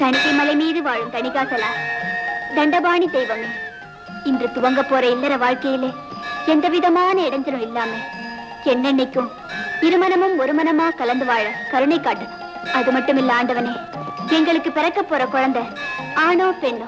கனக்கு மலை மீது வாழும் கணிகாசலா? தண்டபாணி தெய்வமே இன்று துவங்க போற இல்லற வாழ்க்கையிலே எந்த விதமான இடைஞ்சலும் இல்லாம என்னென்னைக்கும் இருமனமும் ஒருமனமா கலந்து வாழ கருணை காட்டணும். அது மட்டும் இல்ல ஆண்டவனே எங்களுக்கு பிறக்க போற குழந்தை ஆணோ பெண்ணோ